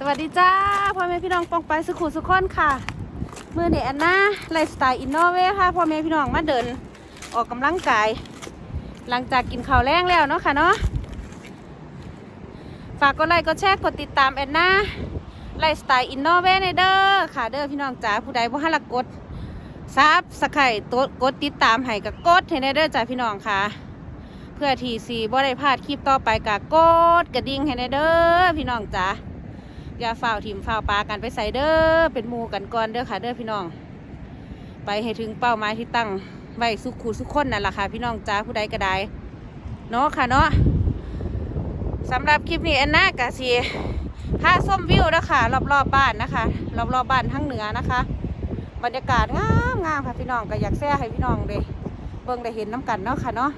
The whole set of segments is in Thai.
สวัสดีจ้าพ่อแม่พี่น้องปองไปสุขุสุขคนค่ะเมื่อเดอันนาไลฟ์สไตล์อินโนเวค่ะพ่อแม่พี่น้องมาเดินออกกำลังกาย หลังจากกินข้าวแรงแล้วเนาะค่ะเนาะฝากกดไลค์กดแชร์กดติดตามแอนนาไลฟ์สไตล์อินโนเวในเด้อค่ะเด้อพี่น้องจ๋าผู้ใดบ่ให้ลกดซับสไครต์ตัวกดติดตามให้กับกดให้ในเด้อจ้าพี่น้องค่ะ เพื่อทีซีบ่ได้พลาดคลิปต่อไปกับกดกระดิ่งให้ในเด้อพี่น้องจ๋า อย่าฝ่าวถิ่มฝ่าวปลากันไปใส่เด้อเป็นหมูกันก่อนเด้อค่ะ เด้อพี่น้อง ไปให้ถึงเป้าหมายที่ตั้งไว้สุขูสุขคนนั่นแหละค่ะ พี่น้องจ้าผู้ใดก็ได้เนาะค่ะเนาะสำหรับคลิปนี้แอนนากะสีพาส้มวิวนะคะรอบๆบบ้านนะคะ รอบๆบบ้านทั้งเหนือนะคะ บรรยากาศงามงามค่ะพี่น้องก็อยากแซ่ให้พี่น้องเลยเบิ่งได้เห็นน้ำกันเนาะค่ะเนาะ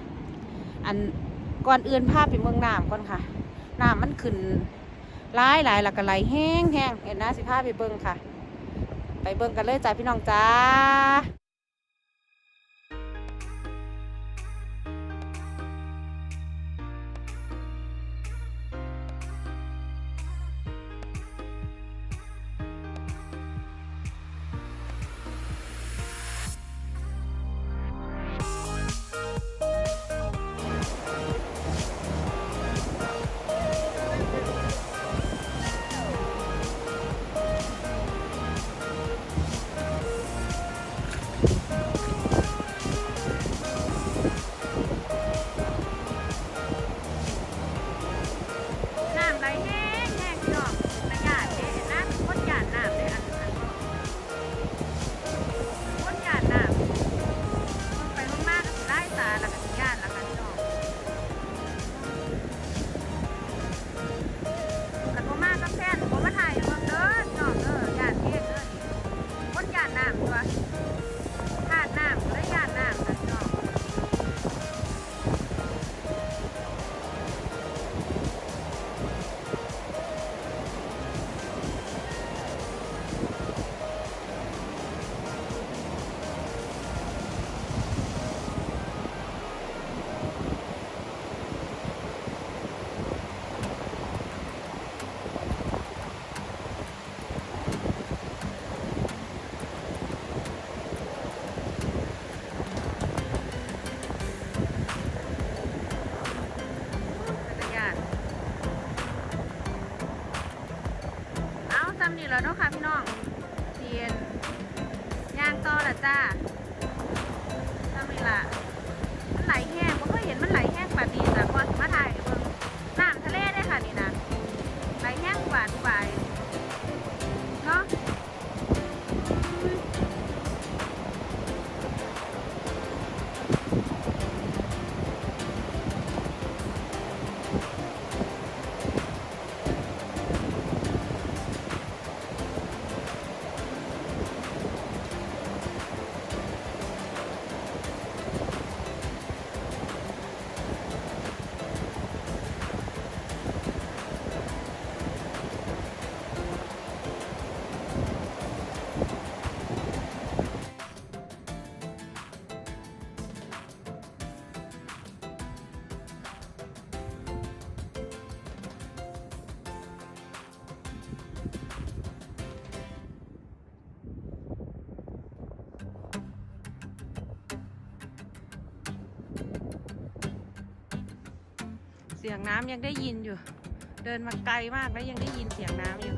อันก่อนอื่นพาพไปเมืองน้ำก่อนค่ะน้ำมันขึ้น หลายหลายหลักกะไหลแห้งแห้งเห็นนะสิพาไปเบิ่งค่ะ ไปเบิ่งกันเลยจ้าพี่น้องจ้า แล้วเนาะค่ะพี่น้องเทียนย่างต่อละจ้าซ้ำนี่ละ เสียงน้ำยังได้ยินอยู่ เดินมาไกลมากแล้วยังได้ยินเสียงน้ำอยู่